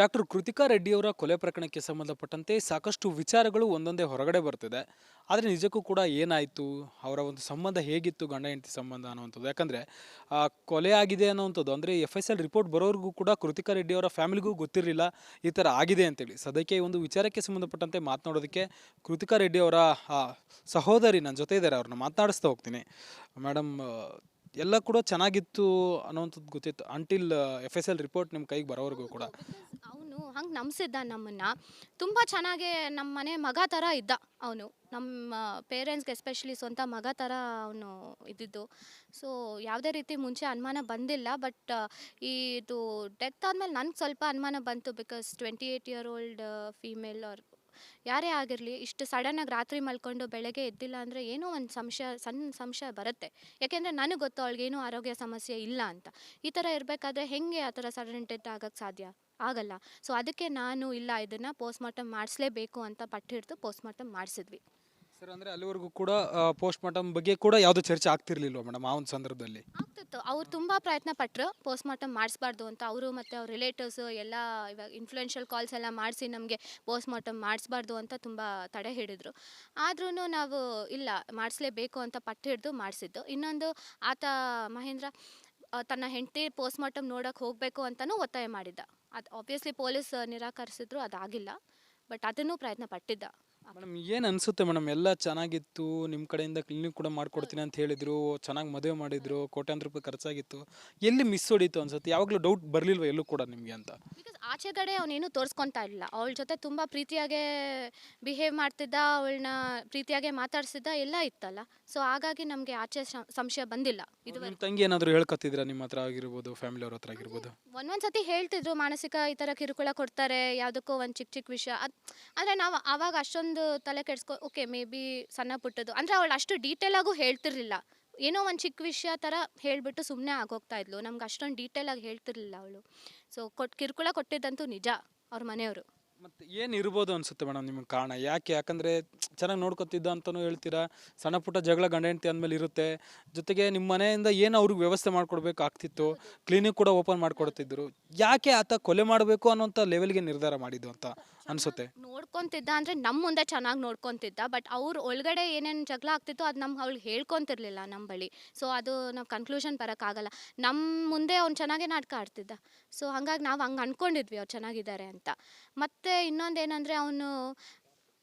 Doctor Krithika ರೆಡ್ಡಿಯವರ ಕೊಲೆ ಪ್ರಕರಣಕ್ಕೆ ಸಂಬಂಧಪಟ್ಟಂತೆ ಸಾಕಷ್ಟು ವಿಚಾರಗಳು ಒಂದೊಂದೇ ಹೊರಗಡೆ ಬರ್ತಿದೆ ಆದರೆ ನಿಜಕ್ಕೂ ಕೂಡ ಏನಾಯಿತು? ಅವರ ಒಂದು ಸಂಬಂಧ ಹೇಗಿತ್ತು? ಗಂಡ ಹೆಂಡತಿ ಸಂಬಂಧ ಅನ್ನುವಂಥದ್ದು. ಯಾಕಂದರೆ ಕೊಲೆ ಆಗಿದೆ ಅನ್ನೋವಂಥದ್ದು. ಅಂದರೆ ಎಫ್ ಎಸ್ ಎಲ್ ರಿಪೋರ್ಟ್ ಬರೋರಿಗೂ ಕೂಡ ಕೃತಿಕಾ ರೆಡ್ಡಿಯವರ ಫ್ಯಾಮಿಲಿಗೂ ಗೊತ್ತಿರಲಿಲ್ಲ. ಈ ಥರ ಆಗಿದೆ ಅಂತೇಳಿ. ಸದ್ಯಕ್ಕೆ ಒಂದು ವಿಚಾರಕ್ಕೆ ಸಂಬಂಧಪಟ್ಟಂತೆ ಮಾತನಾಡೋದಕ್ಕೆ ಕೃತಿಕಾ ರೆಡ್ಡಿಯವರ ಸಹೋದರಿ ನನ್ನ ಜೊತೆ ಇದ್ದಾರೆ. ಅವ್ರನ್ನ ಮಾತನಾಡಿಸ್ತಾ ಹೋಗ್ತೀನಿ. ಮೇಡಮ್ ಎಲ್ಲ ಕೂಡ ಚೆನ್ನಾಗಿತ್ತು ಅನ್ನೋವಂಥದ್ದು ಗೊತ್ತಿತ್ತು until F S L report ನಿಮ್ಮ ಕೈಗೆ ಬರೋವರೆಗೂ ಕೂಡ. ಅವನು ಹಂಗೆ ನಂಬಿಸಿದ್ದ ನಮ್ಮನ್ನು. ತುಂಬ ಚೆನ್ನಾಗಿ ನಮ್ಮ ಮನೆ ಮಗ ಥರ ಇದ್ದ ಅವನು. ನಮ್ಮ ಪೇರೆಂಟ್ಸ್ಗೆ ಎಸ್ಪೆಷಲಿ ಸ್ವಂತ ಮಗ ಥರ ಅವನು ಇದ್ದಿದ್ದು. ಸೊ ಯಾವುದೇ ರೀತಿ ಮುಂಚೆ ಅನುಮಾನ ಬಂದಿಲ್ಲ ಬಟ್ ಇದು ಡೆತ್ ಆದಮೇಲೆ ನನಗೆ ಸ್ವಲ್ಪ ಅನುಮಾನ ಬಂತು because twenty eight year old female ಅವ್ರ ಯಾರೇ ಆಗಿರಲಿ ಇಷ್ಟು ಸಡನ್ನಾಗಿ ರಾತ್ರಿ ಮಲ್ಕೊಂಡು ಬೆಳಗ್ಗೆ ಎದ್ದಿಲ್ಲ ಅಂದರೆ ಏನೋ ಒಂದು ಸಂಶಯ ಸಣ್ಣ ಸಂಶಯ ಬರುತ್ತೆ. ಯಾಕೆಂದರೆ ನನಗೆ ಗೊತ್ತು ಅವಳಿಗೇನೂ ಆರೋಗ್ಯ ಸಮಸ್ಯೆ ಇಲ್ಲ ಅಂತ. ಈ ಥರ ಇರಬೇಕಾದ್ರೆ ಹೆಂಗೆ ಆ ಥರ ಸಡನ್ ಡೆತ್ ಆಗಕ್ಕೆ ಸಾಧ್ಯ? ಆಗಲ್ಲ. ಸೊ ಅದಕ್ಕೆ ನಾನು ಇಲ್ಲ, ಇದನ್ನು ಪೋಸ್ಟ್ಮಾರ್ಟಮ್ ಮಾಡಿಸ್ಲೇಬೇಕು ಅಂತ ಪಟ್ಟು ಹಿಡಿದು ಪೋಸ್ಟ್ಮಾರ್ಟಮ್ ಮಾಡಿಸಿದ್ವಿ. ಸರ್ ಅಲ್ಲಿವರೆಗೂ ಕೂಡ ಪೋಸ್ಟ್ ಮಾರ್ಟಮ್ ಬಗ್ಗೆ ಕೂಡ ಯಾವುದೂ ಚರ್ಚೆ ಆಗ್ತಿರ್ಲಿಲ್ವ ಮೇಡಮ್ ಆ ಒಂದು ಸಂದರ್ಭದಲ್ಲಿ? ಆಗ್ತಿತ್ತು. ಅವ್ರು ತುಂಬಾ ಪ್ರಯತ್ನ ಪಟ್ಟರು ಪೋಸ್ಟ್ಮಾರ್ಟಮ್ ಮಾಡಿಸ್ಬಾರ್ದು ಅಂತ. ಅವರು ಮತ್ತೆ ಅವ್ರ ರಿಲೇಟಿವ್ಸ್ ಎಲ್ಲ ಇವಾಗ ಇನ್ಫ್ಲುಯೆನ್ಷಿಯಲ್ ಕಾಲ್ಸ್ ಎಲ್ಲ ಮಾಡಿಸಿ ನಮಗೆ ಪೋಸ್ಟ್ಮಾರ್ಟಮ್ ಮಾಡಿಸ್ಬಾರ್ದು ಅಂತ ತುಂಬ ತಡೆ ಹಿಡಿದ್ರು. ಆದ್ರೂ ನಾವು ಇಲ್ಲ, ಮಾಡಿಸ್ಲೇಬೇಕು ಅಂತ ಪಟ್ಟು ಹಿಡಿದು ಮಾಡಿಸಿದ್ದು. ಇನ್ನೊಂದು ಆತ ಮಹೇಂದ್ರ ತನ್ನ ಹೆಂಡತಿ ಪೋಸ್ಟ್ ಮಾರ್ಟಮ್ ನೋಡೋಕೆ ಹೋಗಬೇಕು ಅಂತಲೂ ಒತ್ತಾಯ ಮಾಡಿದ್ದ. ಅದು ಆಬ್ವಿಯಸ್ಲಿ ಪೊಲೀಸ್ ನಿರಾಕರಿಸಿದ್ರು, ಅದಾಗಿಲ್ಲ. ಬಟ್ ಅದನ್ನು ಪ್ರಯತ್ನ ಪಟ್ಟಿದ್ದ. ಮೇಡಮ್, ಏನು ಅನಿಸುತ್ತೆ ಮೇಡಮ್? ಎಲ್ಲ ಚೆನ್ನಾಗಿತ್ತು ನಿಮ್ಮ ಕಡೆಯಿಂದ ಕ್ಲಿನಿಕ್ ಕೂಡ ಮಾಡ್ಕೊಡ್ತೀನಿ ಅಂತ ಹೇಳಿದ್ರು, ಚೆನ್ನಾಗಿ ಮದುವೆ ಮಾಡಿದ್ರು, ಕೋಟ್ಯಾಂತರ ರೂಪಾಯಿ ಖರ್ಚಾಗಿತ್ತು. ಎಲ್ಲಿ ಮಿಸ್ ಹೊಡೀತು ಅನ್ಸುತ್ತೆ? ಯಾವಾಗಲೂ ಡೌಟ್ ಬರಲಿಲ್ವ ಎಲ್ಲೂ ಕೂಡ ನಿಮಗೆ ಅಂತ? ಆಚೆ ಕಡೆ ಅವನೇನು ತೋರಿಸ್ಕೊತಾ ಇಲ್ಲ ಅವಳ ಜೊತೆ ತುಂಬ ಪ್ರೀತಿಯಾಗೆ ಬಿಹೇವ್ ಮಾಡ್ತಿದ್ದ ಅವಳನ್ನ ಪ್ರೀತಿಯಾಗೆ ಮಾತಾಡ್ಸಿದ್ದ ಎಲ್ಲ ಇತ್ತಲ್ಲ. ಸೊ ಹಾಗಾಗಿ ನಮಗೆ ಆಚೆ ಶ- ಸಂಶಯ ಬಂದಿಲ್ಲ ಇದು ನಿಮ್ಮ ತಂಗಿ ಏನಾದರೂ ಹೇಳ್ಕೊತಿದ್ರ ನಿಮ್ಮ ಹತ್ರ ಆಗಿರ್ಬೋದು ಫ್ಯಾಮಿಲಿ ಅವ್ರ ಹತ್ರ ಆಗಿರ್ಬೋದು. ಒಂದೊಂದು ಸತಿ ಹೇಳ್ತಿದ್ರು ಮಾನಸಿಕ ಈ ಥರ ಕಿರುಕುಳ ಕೊಡ್ತಾರೆ ಯಾವುದಕ್ಕೋ ಒಂದು ಚಿಕ್ಕ ಚಿಕ್ಕ ವಿಷಯ. ಅದು ಅಂದರೆ ನಾವು ಆವಾಗ ಅಷ್ಟೊಂದು ತಲೆ ಕೆಡಿಸ್ಕೊ ಓಕೆ ಮೇ ಬಿ ಸಣ್ಣ ಪುಟ್ಟದು ಅಂದರೆ ಅವಳು ಅಷ್ಟು ಡೀಟೇಲಾಗೂ ಹೇಳ್ತಿರ್ಲಿಲ್ಲ. ಏನೋ ಒಂದು ಚಿಕ್ಕ ವಿಷಯ ಥರ ಹೇಳಿಬಿಟ್ಟು ಸುಮ್ಮನೆ ಆಗೋಗ್ತಾ ಇದ್ಲು. ನಮ್ಗೆ ಅಷ್ಟೊಂದು ಡೀಟೇಲಾಗಿ ಹೇಳ್ತಿರ್ಲಿಲ್ಲ ಅವಳು. ಸೊ ಕೊಟ್ಟು ಕಿರುಕುಳ ಕೊಟ್ಟಿದ್ದಂತೂ ನಿಜ ಅವ್ರ ಮನೆಯವರು. ಮತ್ತು ಏನು ಇರ್ಬೋದು ಅನ್ಸುತ್ತೆ ಮೇಡಮ್ ನಿಮ್ಗೆ ಕಾರಣ? ಯಾಕೆ? ಯಾಕಂದರೆ ಚೆನ್ನಾಗಿ ನೋಡ್ಕೊತಿದ್ದ ಅಂತಲೂ ಹೇಳ್ತೀರಾ, ಸಣ್ಣ ಪುಟ್ಟ ಜಗಳ ಗಂಡ ಹೆಂಡತಿ ಅಂದಮೇಲೆ ಇರುತ್ತೆ. ಜೊತೆಗೆ ನಿಮ್ಮ ಮನೆಯಿಂದ ಏನು ಅವ್ರಿಗೆ ವ್ಯವಸ್ಥೆ ಮಾಡ್ಕೊಡ್ಬೇಕಾಗ್ತಿತ್ತು ಕ್ಲಿನಿಕ್ ಕೂಡ ಓಪನ್ ಮಾಡಿಕೊಡ್ತಿದ್ರು. ಯಾಕೆ ಆತ ಕೊಲೆ ಮಾಡಬೇಕು ಅನ್ನೋಂಥ ಲೆವೆಲ್ಗೆ ನಿರ್ಧಾರ ಮಾಡಿದ್ದು ಅಂತ ಅನಿಸುತ್ತೆ. ನೋಡ್ಕೊಂತಿದ್ದ ಅಂದರೆ ನಮ್ಮ ಮುಂದೆ ಚೆನ್ನಾಗಿ ನೋಡ್ಕೊಂತಿದ್ದ ಬಟ್ ಅವ್ರ ಒಳಗಡೆ ಏನೇನು ಜಗಳ ಆಗ್ತಿತ್ತು ಅದು ನಮ್ಗೆ ಅವ್ಳು ಹೇಳ್ಕೊಂತಿರ್ಲಿಲ್ಲ ನಮ್ಮ ಬಳಿ. ಸೊ ಅದು ನಾವು ಕನ್ಕ್ಲೂಷನ್ ಬರೋಕ್ಕಾಗಲ್ಲ ನಮ್ಮ ಮುಂದೆ ಅವ್ನು ಚೆನ್ನಾಗೇ ನಾಟಕ ಆಡ್ತಿದ್ದ. ಸೊ ಹಾಗಾಗಿ ನಾವು ಹಂಗೆ ಅಂದ್ಕೊಂಡಿದ್ವಿ ಅವ್ರು ಚೆನ್ನಾಗಿದ್ದಾರೆ ಅಂತ. ಮತ್ತೆ ಇನ್ನೊಂದು ಏನಂದ್ರೆ ಅವನು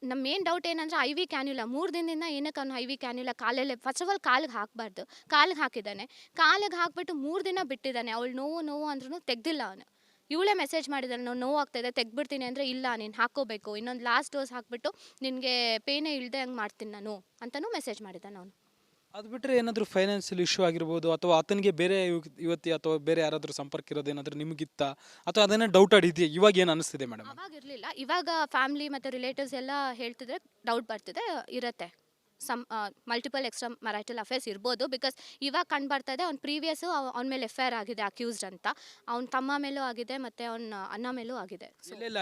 ನಮ್ಮ ಮೇನ್ ಡೌಟ್ ಏನಂದ್ರೆ ಐ ವಿ ಕ್ಯಾನ್ಯುಲ ಮೂರು ದಿನದಿಂದ ಏನಕ್ಕೆ ಅವ್ನು ಐ ವಿ ಕ್ಯಾನ್ಯುಲ ಕಾಲಲ್ಲೇ ಫಸ್ಟ್ ಆಫ್ ಆಲ್ ಕಾಲಿಗೆ ಹಾಕಬಾರ್ದು. ಕಾಲಿಗೆ ಹಾಕಿದ್ದಾನೆ. ಕಾಲಿಗೆ ಹಾಕ್ಬಿಟ್ಟು ಮೂರು ದಿನ ಬಿಟ್ಟಿದ್ದಾನೆ. ಅವಳು ನೋವು ನೋವು ಅಂದ್ರೂ ತೆಗ್ದಿಲ್ಲ ಅವನು. ಇವಳೇ ಮೆಸೇಜ್ ಮಾಡಿದಾಳೆ ನಾವು ನೋವು ಇದೆ ತೆಗ್ಬಿಡ್ತೀನಿ ಅಂದರೆ ಇಲ್ಲ ನೀನು ಹಾಕೋಬೇಕು ಇನ್ನೊಂದು ಲಾಸ್ಟ್ ಡೋಸ್ ಹಾಕ್ಬಿಟ್ಟು ನಿನಗೆ ಪೇನೇ ಇಲ್ಲದೆ ಹಂಗೆ ಮಾಡ್ತೀನಿ ನಾನು ಅಂತಲೂ ಮೆಸೇಜ್ ಮಾಡಿದ್ದಾನೆ ಅವನು. ಅದು ಬಿಟ್ಟರೆ ಏನಾದರೂ ಫೈನಾನ್ಷಿಯಲ್ ಇಶ್ಯೂ ಆಗಿರ್ಬೋದು ಅಥವಾ ಆತನಿಗೆ ಬೇರೆ ಇವತ್ತಿ ಯುವತಿ ಅಥವಾ ಬೇರೆ ಯಾರಾದರೂ ಸಂಪರ್ಕ ಇರೋದು ಏನಾದರೂ ನಿಮಗಿತ್ತ? ಅಥವಾ ಅದನ್ನ ಡೌಟ್ ಆಡಿದೆಯಾ? ಇವಾಗ ಏನು ಅನಿಸ್ತಿದೆ ಮೇಡಮ್ ಅವಾಗ ಇರಲಿಲ್ಲ ಇವಾಗ ಫ್ಯಾಮಿಲಿ ಮತ್ತು ರಿಲೇಟಿವ್ಸ್ ಎಲ್ಲ ಹೇಳ್ತಿದ್ರೆ ಡೌಟ್ ಬರ್ತಿದೆ ಇರುತ್ತೆ. Some multiple extra marital affairs ಇರ್ಬೋದು ಬಿಕಾಸ್ ಇವಾಗ ಕಂಡು ಬರ್ತಾ ಇದೆ ಅವ್ನ ಪ್ರೀವಿಯಸ್ಸು ಅವ್ನ ಮೇಲೆ ಎಫ್ ಐ ಆರ್ ಆಗಿದೆ ಅಕ್ಯೂಸ್ಡ್ ಅಂತ. ಅವ್ನ ತಮ್ಮ ಮೇಲೂ ಆಗಿದೆ ಮತ್ತು ಅವ್ನ ಅಣ್ಣ ಮೇಲೂ ಆಗಿದೆ.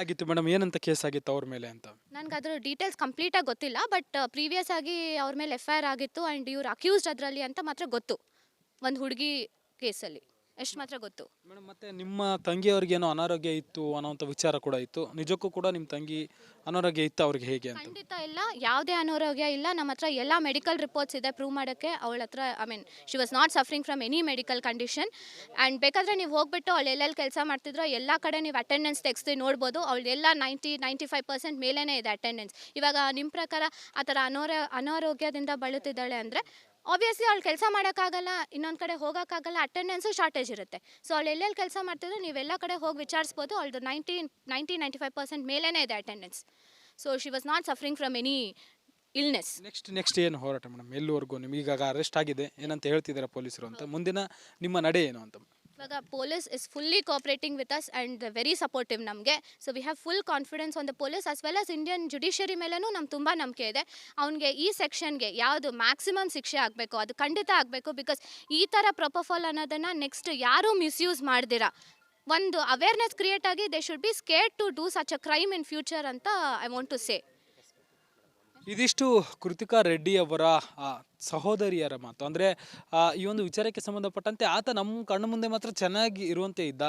ಆಗಿತ್ತು ಮೇಡಮ್ ಏನಂತ ಕೇಸ್ ಆಗಿತ್ತು ಅವ್ರ ಮೇಲೆ ಅಂತ? ನನಗೆ ಅದ್ರ ಡೀಟೇಲ್ಸ್ ಕಂಪ್ಲೀಟಾಗಿ ಗೊತ್ತಿಲ್ಲ ಬಟ್ ಪ್ರೀವಿಯಸ್ ಆಗಿ ಅವ್ರ ಮೇಲೆ ಎಫ್ ಐ ಆರ್ ಆಗಿತ್ತು ಆ್ಯಂಡ್ ಇವ್ರು ಅಕ್ಯೂಸ್ಡ್ ಅದರಲ್ಲಿ ಅಂತ ಮಾತ್ರ ಗೊತ್ತು ಒಂದು ಹುಡುಗಿ ಕೇಸಲ್ಲಿ ಎಷ್ಟು ಮಾತ್ರ ಗೊತ್ತು. ಮೇಡಮ್ ಮತ್ತೆ ನಿಮ್ಮ ತಂಗಿಯವ್ರಿಗೆ ಏನೋ ಅನಾರೋಗ್ಯ ಇತ್ತು ಅನ್ನೋಂಥ ವಿಚಾರ ಕೂಡ ಇತ್ತು. ನಿಜಕ್ಕೂ ಕೂಡ ನಿಮ್ಮ ತಂಗಿ ಅನಾರೋಗ್ಯ ಇತ್ತು ಅವ್ರಿಗೆ ಹೇಗೆ ಅಂತ. ಖಂಡಿತ ಇಲ್ಲ. ಯಾವುದೇ ಅನಾರೋಗ್ಯ ಇಲ್ಲ. ನಮ್ಮ ಹತ್ರ ಎಲ್ಲ ಮೆಡಿಕಲ್ ರಿಪೋರ್ಟ್ಸ್ ಇದೆ ಪ್ರೂವ್ ಮಾಡೋಕ್ಕೆ. ಅವಳ ಹತ್ರ I mean she was not suffering from any medical condition and ಬೇಕಾದರೆ ನೀವು ಹೋಗ್ಬಿಟ್ಟು ಅವಳು ಎಲ್ಲೆಲ್ಲಿ ಕೆಲಸ ಮಾಡ್ತಿದ್ರೋ ಎಲ್ಲ ಕಡೆ ನೀವು ಅಟೆಂಡೆನ್ಸ್ ತೆಗೆದು ನೋಡ್ಬೋದು. ಅವಳೆಲ್ಲ ನೈಂಟಿ ನೈಂಟಿ ಫೈವ್ ಪರ್ಸೆಂಟ್ ಮೇಲೇ ಇದೆ ಅಟೆಂಡೆನ್ಸ್ ಇವಾಗ ನಿಮ್ಮ ಪ್ರಕಾರ ಆ ಥರ ಅನಾರೋ ಅನಾರೋಗ್ಯದಿಂದ ಬಳಲ್ತಿದ್ದಾಳೆ ಅಂದರೆ ಆಬ್ವಿಯಸ್ಲಿ ಅವ್ಳು ಕೆಲಸ ಮಾಡೋಕ್ಕಾಗಲ್ಲ ಇನ್ನೊಂದು ಕಡೆ ಹೋಗೋಕ್ಕಾಗಲ್ಲ ಅಟೆಂಡೆನ್ಸು ಶಾರ್ಟೇಜ್ ಇರುತ್ತೆ. ಸೊ ಅವಳು ಎಲ್ಲೆಲ್ಲಿ ಕೆಲಸ ಮಾಡ್ತಿದ್ರು ನೀವು ಎಲ್ಲ ಕಡೆ ಹೋಗಿ ವಿಚಾರಿಸ್ಬೋದು ಅವಳದು ninety ninety ninety five percent ಮೇಲೇ ಇದೆ attendance so she was not suffering from any illness next next ಏನು ಹೋರಾಟ ಮೇಡಮ್? ಎಲ್ಲಿವರೆಗೂ ನಿಮಗೆ ಈಗ ಅರೆಸ್ಟ್ ಆಗಿದೆ ಏನಂತ ಹೇಳ್ತಿದ್ದಾರೆ ಪೊಲೀಸರು ಅಂತ? ಮುಂದಿನ ನಿಮ್ಮ ನಡೆ ಏನು ಅಂತ? ಇವಾಗ police is fully cooperating with us and very supportive ನಮಗೆ. So we have full confidence on the police as well as Indian judiciary ಮೇಲೂ ನಮ್ಗೆ ತುಂಬ ನಂಬಿಕೆ ಇದೆ. ಅವನಿಗೆ ಈ ಸೆಕ್ಷನ್ಗೆ ಯಾವುದು ಮ್ಯಾಕ್ಸಿಮಮ್ ಶಿಕ್ಷೆ ಆಗಬೇಕು ಅದು ಖಂಡಿತ ಆಗಬೇಕು ಬಿಕಾಸ್ ಈ ಥರ ಪ್ರೊಪೋಫಾಲ್ ಅನ್ನೋದನ್ನು ನೆಕ್ಸ್ಟ್ ಯಾರೂ ಮಿಸ್ಯೂಸ್ ಮಾಡ್ದಿರ? ಒಂದು ಅವೇರ್ನೆಸ್ ಕ್ರಿಯೇಟ್ ಆಗಿ they should be scare to do such a crime in future ಅಂತ ಐ ವಾಂಟ್ ಟು ಸೇ ಇದಿಷ್ಟು ಕೃತಿಕಾ ರೆಡ್ಡಿ ಅವರ ಸಹೋದರಿಯರ ಮಾತು. ಅಂದರೆ ಈ ಒಂದು ವಿಚಾರಕ್ಕೆ ಸಂಬಂಧಪಟ್ಟಂತೆ ಆತ ನಮ್ಮ ಕಣ್ಣು ಮುಂದೆ ಮಾತ್ರ ಚೆನ್ನಾಗಿ ಇರುವಂತೆ ಇದ್ದ.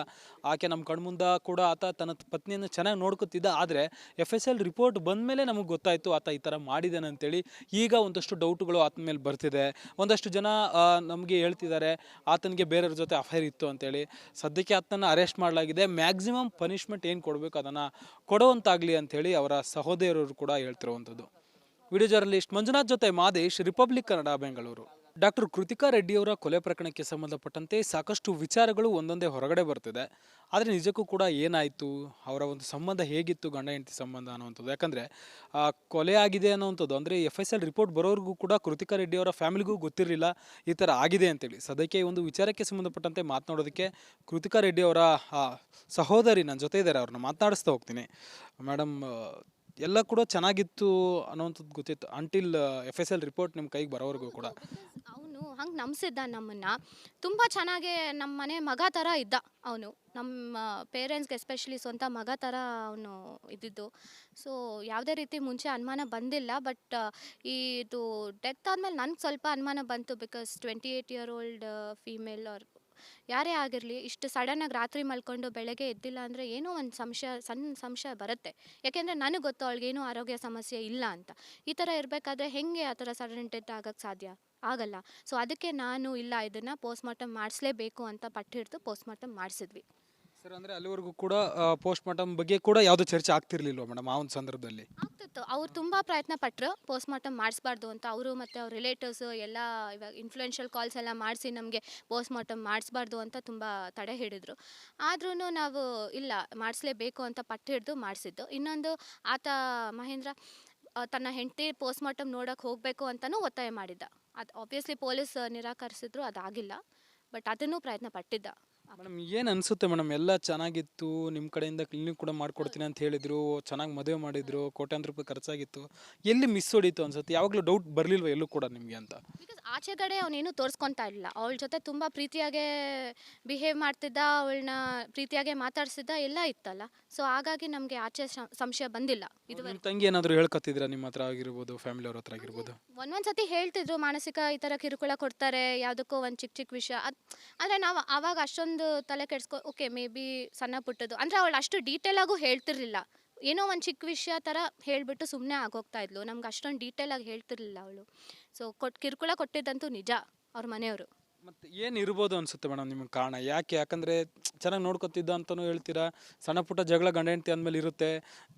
ಆಕೆ ನಮ್ಮ ಕಣ್ಣು ಮುಂದೆ ಕೂಡ ಆತ ತನ್ನ ಪತ್ನಿಯನ್ನು ಚೆನ್ನಾಗಿ ನೋಡ್ಕೊತಿದ್ದ. ಆದರೆ ಎಫ್ ಎಸ್ ಎಲ್ ರಿಪೋರ್ಟ್ ಬಂದ ಮೇಲೆ ನಮಗೆ ಗೊತ್ತಾಯಿತು ಆತ ಈ ಥರ ಮಾಡಿದ್ದಾನೆ ಅಂತೇಳಿ. ಈಗ ಒಂದಷ್ಟು ಡೌಟ್ಗಳು ಆತನ ಮೇಲೆ ಬರ್ತಿದೆ. ಒಂದಷ್ಟು ಜನ ನಮಗೆ ಹೇಳ್ತಿದ್ದಾರೆ, ಆತನಿಗೆ ಬೇರೆಯವ್ರ ಜೊತೆ ಅಫೈರ್ ಇತ್ತು ಅಂತೇಳಿ. ಸದ್ಯಕ್ಕೆ ಆತನನ್ನು ಅರೆಸ್ಟ್ ಮಾಡಲಾಗಿದೆ. ಮ್ಯಾಕ್ಸಿಮಮ್ ಪನಿಷ್ಮೆಂಟ್ ಏನು ಕೊಡಬೇಕು ಅದನ್ನು ಕೊಡುವಂತಾಗಲಿ ಅಂಥೇಳಿ ಅವರ ಸಹೋದರರು ಕೂಡ ಹೇಳ್ತಿರುವಂಥದ್ದು. ವಿಡಿಯೋ ಜರ್ನಲಿಸ್ಟ್ ಮಂಜುನಾಥ್ ಜೊತೆ ಮಾದೇಶ್ ರಿಪಬ್ಲಿಕ್ ಕನ್ನಡ ಬೆಂಗಳೂರು. ಡಾಕ್ಟರ್ ಕೃತಿಕಾ ರೆಡ್ಡಿಯವರ ಕೊಲೆ ಪ್ರಕರಣಕ್ಕೆ ಸಂಬಂಧಪಟ್ಟಂತೆ ಸಾಕಷ್ಟು ವಿಚಾರಗಳು ಒಂದೊಂದೇ ಹೊರಗಡೆ ಬರ್ತಿದೆ ಆದರೆ ನಿಜಕ್ಕೂ ಕೂಡ ಏನಾಯಿತು? ಅವರ ಒಂದು ಸಂಬಂಧ ಹೇಗಿತ್ತು? ಗಂಡ ಹೆಂಡತಿ ಸಂಬಂಧ ಅನ್ನುವಂಥದ್ದು. ಯಾಕಂದರೆ ಕೊಲೆ ಆಗಿದೆ ಅನ್ನೋವಂಥದ್ದು. ಅಂದರೆ ಎಫ್ ಎಸ್ ಎಲ್ ರಿಪೋರ್ಟ್ ಬರೋರಿಗೂ ಕೂಡ ಕೃತಿಕಾ ರೆಡ್ಡಿಯವರ ಫ್ಯಾಮಿಲಿಗೂ ಗೊತ್ತಿರಲಿಲ್ಲ. ಈ ಥರ ಆಗಿದೆ ಅಂತೇಳಿ. ಸದ್ಯಕ್ಕೆ ಈ ಒಂದು ವಿಚಾರಕ್ಕೆ ಸಂಬಂಧಪಟ್ಟಂತೆ ಮಾತನಾಡೋದಕ್ಕೆ ಕೃತಿಕಾ ರೆಡ್ಡಿ ಅವರ ಆ, ಸಹೋದರಿ ನನ್ನ ಜೊತೆ ಇದ್ದಾರೆ. ಅವ್ರನ್ನ ಮಾತನಾಡಿಸ್ತಾ ಹೋಗ್ತೀನಿ. ಮೇಡಮ್ ಎಲ್ಲ ಕೂಡ ಚೆನ್ನಾಗಿತ್ತು ಅನ್ನೋವಂಥದ್ದು ಗೊತ್ತಿತ್ತು until F S L report ನಿಮ್ಮ ಕೈಗೆ ಬರೋವರೆಗೂ ಕೂಡ. ಅವನು ಹಂಗೆ ನಂಬಿಸಿದ್ದ ನಮ್ಮನ್ನು. ತುಂಬ ಚೆನ್ನಾಗೆ ನಮ್ಮ ಮನೆ ಮಗ ಥರ ಇದ್ದ ಅವನು. ನಮ್ಮ ಪೇರೆಂಟ್ಸ್ಗೆ ಎಸ್ಪೆಷಲಿ ಸ್ವಂತ ಮಗ ಥರ ಅವನು ಇದ್ದಿದ್ದು. ಸೊ ಯಾವುದೇ ರೀತಿ ಮುಂಚೆ ಅನುಮಾನ ಬಂದಿಲ್ಲ ಬಟ್ ಇದು ಡೆತ್ ಆದಮೇಲೆ ನನಗೆ ಸ್ವಲ್ಪ ಅನುಮಾನ ಬಂತು because twenty eight year old female ಅವ್ರ ಯಾರೇ ಆಗಿರಲಿ ಇಷ್ಟು ಸಡನ್ನಾಗಿ ರಾತ್ರಿ ಮಲ್ಕೊಂಡು ಬೆಳಗ್ಗೆ ಎದ್ದಿಲ್ಲ ಅಂದರೆ ಏನೋ ಒಂದು ಸಂಶಯ ಸಣ್ಣ ಸಂಶಯ ಬರುತ್ತೆ. ಯಾಕೆಂದರೆ ನನಗೆ ಗೊತ್ತು ಅವಳಿಗೇನೂ ಆರೋಗ್ಯ ಸಮಸ್ಯೆ ಇಲ್ಲ ಅಂತ. ಈ ಥರ ಇರಬೇಕಾದ್ರೆ ಹೆಂಗೆ ಆ ಥರ ಸಡನ್ ಡೆತ್ ಆಗೋಕ್ಕೆ ಸಾಧ್ಯ? ಆಗಲ್ಲ. ಸೊ ಅದಕ್ಕೆ ನಾನು ಇಲ್ಲ ಇದನ್ನು ಪೋಸ್ಟ್ಮಾರ್ಟಮ್ ಮಾಡಿಸ್ಲೇಬೇಕು ಅಂತ ಪಟ್ಟು ಹಿಡಿದು ಪೋಸ್ಟ್ಮಾರ್ಟಮ್ ಮಾಡಿಸಿದ್ವಿ. ಸರ್ ಅಂದರೆ ಅಲ್ಲಿವರೆಗೂ ಕೂಡ ಪೋಸ್ಟ್ ಮಾರ್ಟಮ್ ಬಗ್ಗೆ ಕೂಡ ಯಾವುದೂ ಚರ್ಚೆ ಆಗ್ತಿರ್ಲಿಲ್ವ ಮೇಡಮ್ ಆ ಒಂದು ಸಂದರ್ಭದಲ್ಲಿ? ಆಗ್ತಿತ್ತು ಅವ್ರು ತುಂಬ ಪ್ರಯತ್ನ ಪಟ್ಟರು ಪೋಸ್ಟ್ಮಾರ್ಟಮ್ ಮಾಡಿಸ್ಬಾರ್ದು ಅಂತ. ಅವರು ಮತ್ತು ಅವ್ರ ರಿಲೇಟಿವ್ಸ್ ಎಲ್ಲ ಇವಾಗ ಇನ್ಫ್ಲುಯೆನ್ಷಿಯಲ್ ಕಾಲ್ಸ್ ಎಲ್ಲ ಮಾಡಿಸಿ ನಮಗೆ ಪೋಸ್ಟ್ ಮಾರ್ಟಮ್ ಮಾಡಿಸ್ಬಾರ್ದು ಅಂತ ತುಂಬ ತಡೆ ಹಿಡಿದ್ರು. ಆದ್ರೂ ನಾವು ಇಲ್ಲ, ಮಾಡಿಸ್ಲೇಬೇಕು ಅಂತ ಪಟ್ಟು ಹಿಡಿದು ಮಾಡಿಸಿದ್ದು. ಇನ್ನೊಂದು ಆತ ಮಹೇಂದ್ರ ತನ್ನ ಹೆಂಡತಿ ಪೋಸ್ಟ್ ಮಾರ್ಟಮ್ ನೋಡೋಕೆ ಹೋಗಬೇಕು ಅಂತಲೂ ಒತ್ತಾಯ ಮಾಡಿದ್ದ. ಅದು ಆಬ್ವಿಯಸ್ಲಿ ಪೊಲೀಸ್ ನಿರಾಕರಿಸಿದ್ರು ಅದಾಗಿಲ್ಲ ಬಟ್ ಅದನ್ನು ಪ್ರಯತ್ನ ಪಟ್ಟಿದ್ದ. ಮೇಡಮ್ ಏನು ಅನಿಸುತ್ತೆ ಮೇಡಮ್? ಎಲ್ಲ ಚೆನ್ನಾಗಿತ್ತು ನಿಮ್ಮ ಕಡೆಯಿಂದ ಕ್ಲಿನಿಕ್ ಕೂಡ ಮಾಡ್ಕೊಡ್ತೀನಿ ಅಂತ ಹೇಳಿದ್ರು ಚೆನ್ನಾಗಿ ಮದುವೆ ಮಾಡಿದ್ರು ಕೋಟ್ಯಾಂತರ ರೂಪಾಯಿ ಖರ್ಚಾಗಿತ್ತು. ಎಲ್ಲಿ ಮಿಸ್ ಹೊಡಿತು ಅನ್ಸುತ್ತೆ? ಯಾವಾಗಲೂ ಡೌಟ್ ಬರಲಿಲ್ವ ಎಲ್ಲೂ ಕೂಡ ನಿಮಗೆ ಅಂತ? ಬಿಕಾಸ್ ಆಚೆ ಕಡೆ ಅವನೇನು ತೋರಿಸ್ಕೊತಾ ಇಲ್ಲ. ಅವಳ ಜೊತೆ ತುಂಬ ಪ್ರೀತಿಯಾಗೆ ಬಿಹೇವ್ ಮಾಡ್ತಿದ್ದ ಅವಳನ್ನ ಪ್ರೀತಿಯಾಗೆ ಮಾತಾಡ್ಸಿದ್ದ ಎಲ್ಲ ಇತ್ತಲ್ಲ. ಸೊ ಹಾಗಾಗಿ ನಮಗೆ ಆಚೆ ಶ- ಸಂಶಯ ಬಂದಿಲ್ಲ ಇದು ನಿಮ್ಮ ತಂಗಿ ಏನಾದರೂ ಹೇಳ್ಕೊತಿದ್ರಾ ನಿಮ್ಮ ಹತ್ರ ಆಗಿರ್ಬೋದು ಫ್ಯಾಮಿಲಿ ಅವ್ರ ಹತ್ರ ಆಗಿರ್ಬೋದು? ಒಂದೊಂದು ಸತಿ ಹೇಳ್ತಿದ್ರು ಮಾನಸಿಕ ಈ ಥರ ಕಿರುಕುಳ ಕೊಡ್ತಾರೆ ಯಾವುದಕ್ಕೋ ಒಂದು ಚಿಕ್ಕ ಚಿಕ್ಕ ವಿಷಯ. ಅದು ಅಂದರೆ ನಾವು ಆವಾಗ ಅಷ್ಟೊಂದು ತಲೆ ಕೆಡ್ಸ್ಕೊ, ಓಕೆ, ಮೇ ಬಿ ಸಣ್ಣ ಪುಟ್ಟದು ಅಂದರೆ ಅವಳು ಅಷ್ಟು ಡೀಟೇಲಾಗೂ ಹೇಳ್ತಿರ್ಲಿಲ್ಲ. ಏನೋ ಒಂದು ಚಿಕ್ಕ ವಿಷಯ ಥರ ಹೇಳಿಬಿಟ್ಟು ಸುಮ್ಮನೆ ಆಗೋಗ್ತಾ ಇದ್ಲು. ನಮ್ಗೆ ಅಷ್ಟೊಂದು ಡೀಟೇಲಾಗಿ ಹೇಳ್ತಿರ್ಲಿಲ್ಲ ಅವಳು. ಸೊ ಕೊಟ್ಟು ಕಿರುಕುಳ ಕೊಟ್ಟಿದ್ದಂತೂ ನಿಜ ಅವ್ರ ಮನೆಯವರು. ಮತ್ತು ಏನು ಇರ್ಬೋದು ಅನಿಸುತ್ತೆ ಮೇಡಮ್ ನಿಮಗೆ ಕಾರಣ? ಯಾಕೆ? ಯಾಕಂದರೆ ಚೆನ್ನಾಗಿ ನೋಡ್ಕೊತಿದ್ದ ಅಂತಲೂ ಹೇಳ್ತೀರಾ? ಸಣ್ಣ ಪುಟ್ಟ ಜಗಳ ಗಂಡ ಹೆಂಡತಿ ಅಂದಮೇಲೆ ಇರುತ್ತೆ.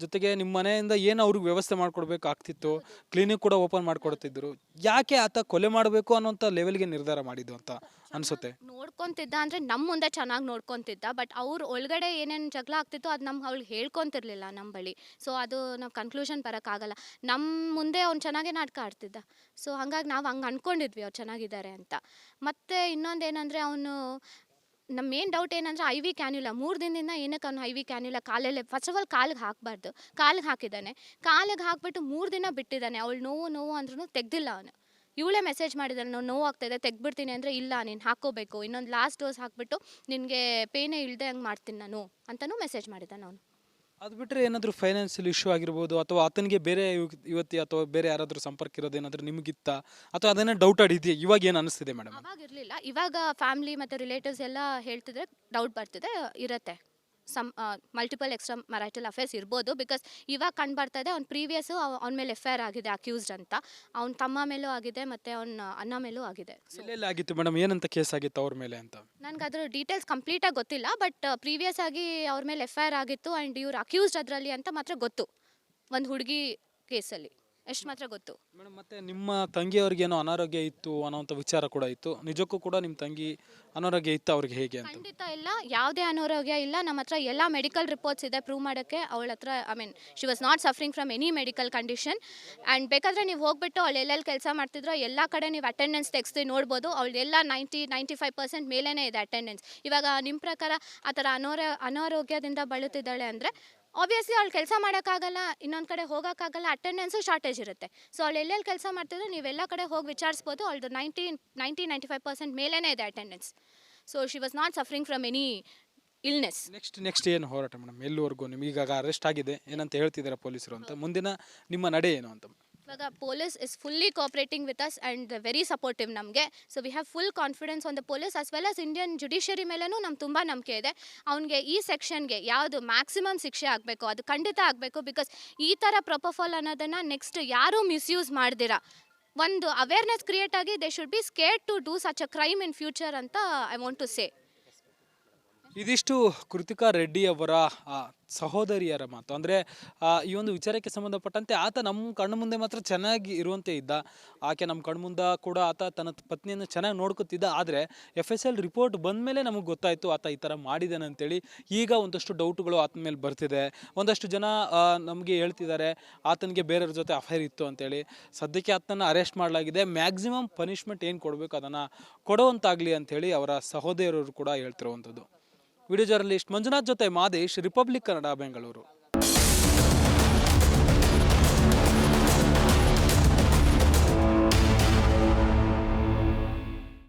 ಜೊತೆಗೆ ನಿಮ್ಮ ಮನೆಯಿಂದ ಏನು ಅವ್ರಿಗೆ ವ್ಯವಸ್ಥೆ ಮಾಡ್ಕೊಡ್ಬೇಕು ಆಗ್ತಿತ್ತು. ಕ್ಲಿನಿಕ್ ಕೂಡ ಓಪನ್ ಮಾಡ್ಕೊಡ್ತಿದ್ರು. ಯಾಕೆ ಆತ ಕೊಲೆ ಮಾಡಬೇಕು ಅನ್ನೋಂಥ ಲೆವೆಲ್ಗೆ ನಿರ್ಧಾರ ಮಾಡಿದ್ದು ಅಂತ ಅನಿಸುತ್ತೆ. ನೋಡ್ಕೊಂತಿದ್ದ ಅಂದ್ರೆ ನಮ್ಮ ಮುಂದೆ ಚೆನ್ನಾಗಿ ನೋಡ್ಕೊಂತಿದ್ದ ಬಟ್ ಅವ್ರು ಒಳಗಡೆ ಏನೇನು ಜಗಳ ಆಗ್ತಿತ್ತು ಅದು ನಮ್ಗೆ ಅವ್ಳಿಗೆ ಹೇಳ್ಕೊಂತಿರ್ಲಿಲ್ಲ ನಮ್ಮ ಬಳಿ. ಸೊ ಅದು ನಾವು ಕನ್ಕ್ಲೂಷನ್ ಬರೋಕ್ಕಾಗಲ್ಲ ನಮ್ಮ ಮುಂದೆ ಅವ್ನು ಚೆನ್ನಾಗೇ ನಾಟಕ ಆಡ್ತಿದ್ದ. ಸೊ ಹಂಗಾಗಿ ನಾವು ಹಂಗೆ ಅಂದ್ಕೊಂಡಿದ್ವಿ ಅವ್ರು ಚೆನ್ನಾಗಿದ್ದಾರೆ ಅಂತ. ಮತ್ತೆ ಇನ್ನೊಂದು ಏನಂದರೆ ಅವನು ನಮ್ಮ ಮೇನ್ ಡೌಟ್ ಏನಂದ್ರೆ ಐ ವಿ ಕ್ಯಾನ್ಯುಲ ಮೂರು ದಿನದಿಂದ ಏನಕ್ಕೆ ಅವ್ನು ಐ ವಿ ಕ್ಯಾನ್ಯುಲ ಕಾಲಲ್ಲೇ ಫಸ್ಟ್ ಆಫ್ ಆಲ್ ಕಾಲಿಗೆ ಹಾಕಬಾರ್ದು. ಕಾಲಿಗೆ ಹಾಕಿದ್ದಾನೆ. ಕಾಲಿಗೆ ಹಾಕ್ಬಿಟ್ಟು ಮೂರು ದಿನ ಬಿಟ್ಟಿದ್ದಾನೆ. ಅವಳು ನೋವು ನೋವು ಅಂದ್ರೂ ತೆಗ್ದಿಲ್ಲ ಅವನು. ಇವಳೇ ಮೆಸೇಜ್ ಮಾಡಿದಾಳೆ ನಾವು ನೋವು ಇದೆ ತೆಗ್ಬಿಡ್ತೀನಿ ಅಂದರೆ ಇಲ್ಲ ನೀನು ಹಾಕೋಬೇಕು ಇನ್ನೊಂದು ಲಾಸ್ಟ್ ಡೋಸ್ ಹಾಕ್ಬಿಟ್ಟು ನಿನಗೆ ಪೇನೇ ಇಲ್ಲದೆ ಹಂಗೆ ಮಾಡ್ತೀನಿ ನಾನು ಅಂತಲೂ ಮೆಸೇಜ್ ಮಾಡಿದ್ದಾನೆ ನಾನು ಅದು ಬಿಟ್ಟರೆ ಏನಾದರೂ ಫೈನಾನ್ಷಿಯಲ್ ಇಶ್ಯೂ ಆಗಿರ್ಬೋದು ಅಥವಾ ಆತನಿಗೆ ಬೇರೆ ಯುವ- ಯುವತಿ ಅಥವಾ ಬೇರೆ ಯಾರಾದರೂ ಸಂಪರ್ಕ ಇರೋದೇನಾದರೂ ನಿಮಗಿತ್ತ ಅಥವಾ ಅದನ್ನೇ ಡೌಟ್ ಆಡಿದೆಯಾ? ಇವಾಗ ಏನು ಅನಿಸ್ತಿದೆ ಮೇಡಮ್ ಅವಾಗ ಇರಲಿಲ್ಲ ಇವಾಗ ಫ್ಯಾಮಿಲಿ ಮತ್ತು ರಿಲೇಟಿವ್ಸ್ ಎಲ್ಲ ಹೇಳ್ತಿದ್ರೆ ಡೌಟ್ ಬರ್ತಿದೆ ಇರುತ್ತೆ. Some multiple extra marital affairs ಇರ್ಬೋದು ಬಿಕಾಸ್ ಇವಾಗ ಕಂಡು ಬರ್ತಾ ಇದೆ ಅವ್ನ ಪ್ರೀವಿಯಸ್ಸು ಅವ್ನ ಮೇಲೆ ಎಫ್ ಐ ಆರ್ ಆಗಿದೆ ಅಕ್ಯೂಸ್ಡ್ ಅಂತ. ಅವ್ನ ತಮ್ಮ ಮೇಲೂ ಆಗಿದೆ ಮತ್ತು ಅವ್ನ ಅಣ್ಣ ಮೇಲೂ ಆಗಿದೆ. ಆಗಿತ್ತು ಮೇಡಮ್? ಏನಂತ ಕೇಸ್ ಆಗಿತ್ತು ಅವ್ರ ಮೇಲೆ ಅಂತ? ನನಗೆ ಅದ್ರ ಡೀಟೇಲ್ಸ್ ಕಂಪ್ಲೀಟಾಗಿ ಗೊತ್ತಿಲ್ಲ ಬಟ್ ಪ್ರೀವಿಯಸ್ ಆಗಿ ಅವ್ರ ಮೇಲೆ ಎಫ್ ಐ ಆರ್ ಆಗಿತ್ತು ಆ್ಯಂಡ್ ಇವ್ರು ಅಕ್ಯೂಸ್ಡ್ ಅದರಲ್ಲಿ ಅಂತ ಮಾತ್ರ ಗೊತ್ತು. ಒಂದು ಹುಡುಗಿ ಕೇಸಲ್ಲಿ ಎಷ್ಟು ಮಾತ್ರ ಗೊತ್ತು. ಮೇಡಮ್ ಮತ್ತೆ ನಿಮ್ಮ ತಂಗಿಯವ್ರಿಗೇನೋ ಅನಾರೋಗ್ಯ ಇತ್ತು ಅನ್ನೋಂಥ ವಿಚಾರ ಕೂಡ ಇತ್ತು. ನಿಜಕ್ಕೂ ಕೂಡ ನಿಮ್ಮ ತಂಗಿ ಅನಾರೋಗ್ಯ ಇತ್ತು ಅವ್ರಿಗೆ ಹೇಗೆ ಅಂತ? ಖಂಡಿತ ಇಲ್ಲ. ಯಾವುದೇ ಅನಾರೋಗ್ಯ ಇಲ್ಲ. ನಮ್ಮ ಹತ್ರ ಎಲ್ಲ ಮೆಡಿಕಲ್ ರಿಪೋರ್ಟ್ಸ್ ಇದೆ ಪ್ರೂವ್ ಮಾಡೋಕ್ಕೆ. ಅವಳ ಹತ್ರ I mean she was not suffering from any medical condition and ಬೇಕಾದರೆ ನೀವು ಹೋಗ್ಬಿಟ್ಟು ಅವಳು ಎಲ್ಲೆಲ್ಲಿ ಕೆಲಸ ಮಾಡ್ತಿದ್ರೋ ಎಲ್ಲ ಕಡೆ ನೀವು ಅಟೆಂಡೆನ್ಸ್ ತೆಗೆಸಿ ನೋಡ್ಬೋದು. ಅವಳೆಲ್ಲ ನೈಂಟಿ ನೈಂಟಿ ಫೈವ್ ಪರ್ಸೆಂಟ್ ಮೇಲೇ ಇದೆ ಅಟೆಂಡೆನ್ಸ್ ಇವಾಗ ನಿಮ್ಮ ಪ್ರಕಾರ ಆ ಥರ ಅನಾರೋ ಅನಾರೋಗ್ಯದಿಂದ ಬಳಲ್ತಿದ್ದಾಳೆ ಅಂದರೆ ಆಬ್ವಿಯಸ್ಲಿ ಅವ್ಳು ಕೆಲಸ ಮಾಡೋಕ್ಕಾಗಲ್ಲ, ಇನ್ನೊಂದು ಕಡೆ ಹೋಗೋಕ್ಕಾಗಲ್ಲ ಅಟೆಂಡೆನ್ಸು ಶಾರ್ಟೇಜ್ ಇರುತ್ತೆ. ಸೊ ಅವಳು ಎಲ್ಲೆಲ್ಲಿ ಕೆಲಸ ಮಾಡ್ತಿದ್ರೆ ನೀವೆಲ್ಲ ಕಡೆ ಹೋಗಿ ವಿಚಾರಿಸ್ಬೋದು, ಅವಳದು ninety ninety ninety five percent ಮೇಲೇ ಇದೆ attendance so she was not suffering from any illness next next ಏನು ಹೋರಾಟ ಮೇಡಮ್? ಎಲ್ಲಿವರೆಗೂ ನಿಮ್ಗೆ ಈಗ ಅರೆಸ್ಟ್ ಆಗಿದೆ, ಏನಂತ ಹೇಳ್ತಿದ್ದಾರೆ ಪೊಲೀಸರು ಅಂತ? ಮುಂದಿನ ನಿಮ್ಮ ನಡೆ ಏನು ಅಂತ? ಇವಾಗ police is fully cooperating with us and very supportive ನಮಗೆ. So we have full confidence on the police as well as Indian judiciary ಮೇಲೂ ನಮ್ಗೆ ತುಂಬ ನಂಬಿಕೆ ಇದೆ. ಅವ್ನಿಗೆ ಈ ಸೆಕ್ಷನ್ಗೆ ಯಾವುದು ಮ್ಯಾಕ್ಸಿಮಮ್ ಶಿಕ್ಷೆ ಆಗಬೇಕು, ಅದು ಖಂಡಿತ ಆಗಬೇಕು ಬಿಕಾಸ್ ಈ ಥರ ಪ್ರೊಪೋಫಾಲ್ ಅನ್ನೋದನ್ನು ನೆಕ್ಸ್ಟ್ ಯಾರೂ ಮಿಸ್ಯೂಸ್ ಮಾಡ್ದಿರ? ಒಂದು ಅವೇರ್ನೆಸ್ ಕ್ರಿಯೇಟ್ ಆಗಿ they should be scare to do such a crime in future ಅಂತ ಐ ವಾಂಟ್ ಟು ಸೇ ಇದಿಷ್ಟು ಕೃತಿಕಾ ರೆಡ್ಡಿ ಅವರ ಸಹೋದರಿಯರ ಮಾತು. ಅಂದರೆ ಈ ಒಂದು ವಿಚಾರಕ್ಕೆ ಸಂಬಂಧಪಟ್ಟಂತೆ ಆತ ನಮ್ಮ ಕಣ್ಣು ಮುಂದೆ ಮಾತ್ರ ಚೆನ್ನಾಗಿ ಇರುವಂತೆ ಇದ್ದ. ಆಕೆ ನಮ್ಮ ಕಣ್ಣು ಮುಂದೆ ಕೂಡ ಆತ ತನ್ನ ಪತ್ನಿಯನ್ನು ಚೆನ್ನಾಗಿ ನೋಡ್ಕೊತಿದ್ದ. ಆದರೆ ಎಫ್ ಎಸ್ ಎಲ್ ರಿಪೋರ್ಟ್ ಬಂದ ಮೇಲೆ ನಮಗೆ ಗೊತ್ತಾಯಿತು ಆತ ಈ ಥರ ಮಾಡಿದ್ದಾನೆ ಅಂತೇಳಿ. ಈಗ ಒಂದಷ್ಟು ಡೌಟ್ಗಳು ಆತನ ಮೇಲೆ ಬರ್ತಿದೆ. ಒಂದಷ್ಟು ಜನ ನಮಗೆ ಹೇಳ್ತಿದ್ದಾರೆ, ಆತನಿಗೆ ಬೇರೆಯವ್ರ ಜೊತೆ ಅಫೈರ್ ಇತ್ತು ಅಂತೇಳಿ. ಸದ್ಯಕ್ಕೆ ಆತನ ಅರೆಸ್ಟ್ ಮಾಡಲಾಗಿದೆ. ಮ್ಯಾಕ್ಸಿಮಮ್ ಪನಿಷ್ಮೆಂಟ್ ಏನು ಕೊಡಬೇಕು ಅದನ್ನು ಕೊಡುವಂತಾಗಲಿ ಅಂಥೇಳಿ ಅವರ ಸಹೋದರರು ಕೂಡ ಹೇಳ್ತಿರುವಂಥದ್ದು ವಿಡಿಯೋ ಜರ್ನಲಿಸ್ಟ್ ಮಂಜುನಾಥ್ ಜೊತೆ ಮಾದೇಶ್ ರಿಪಬ್ಲಿಕ್ ಕನ್ನಡ ಬೆಂಗಳೂರು.